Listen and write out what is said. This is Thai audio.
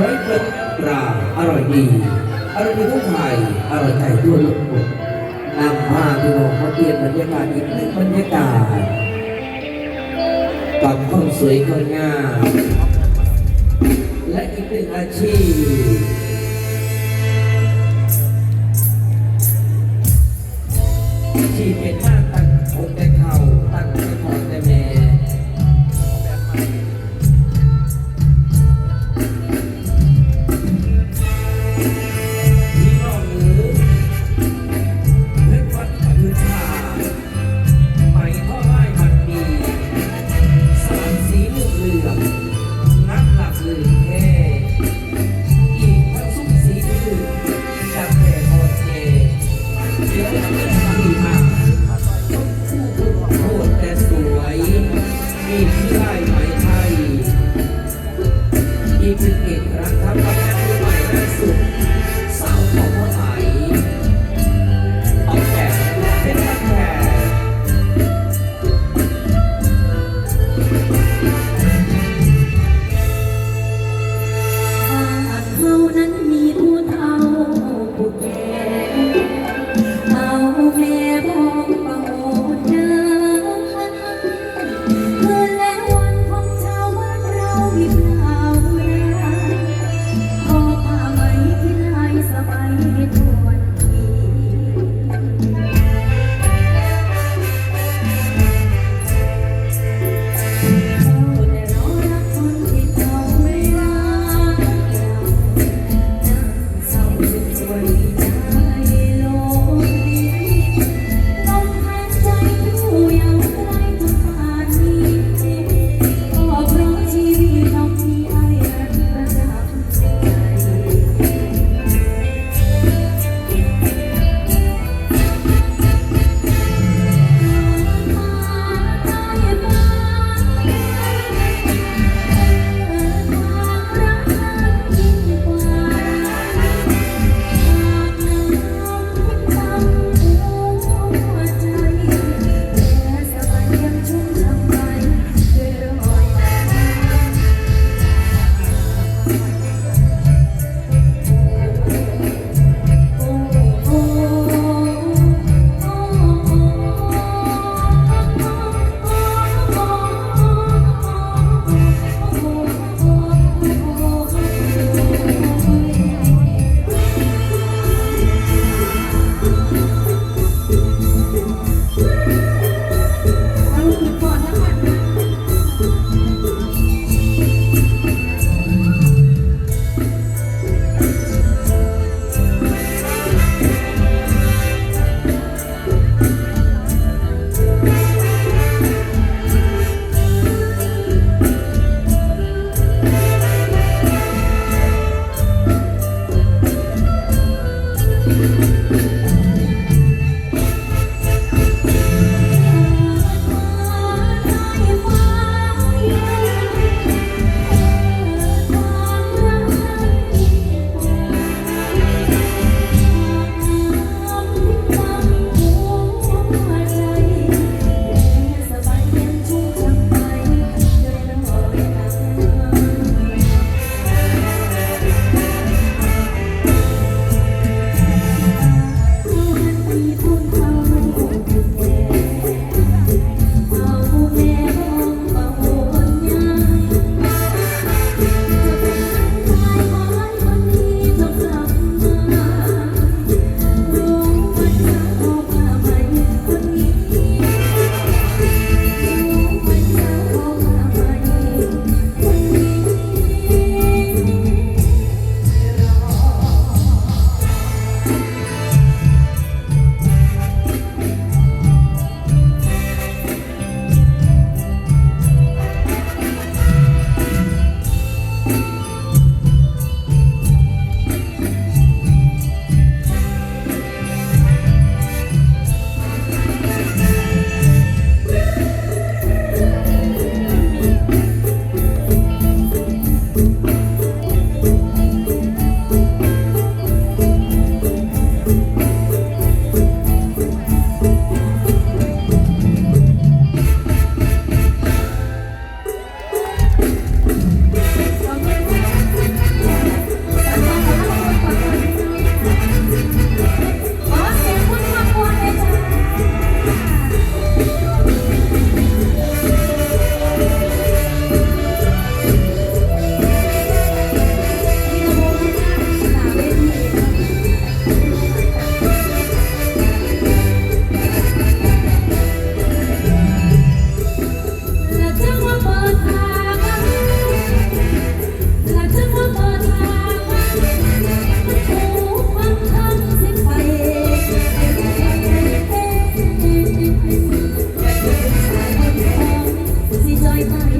ร้อยเกินปลาอร่อยดีอร่อยดีทุกไทยอร่อยใจทั่วโลกนำพาพี่น้องมาเปลี่ยนบรรยากาศอีกหนึ่งบรรยากาศกับคนสวยคนงามและอีกหนึ่งอาชีพ Thank you. Bye-bye.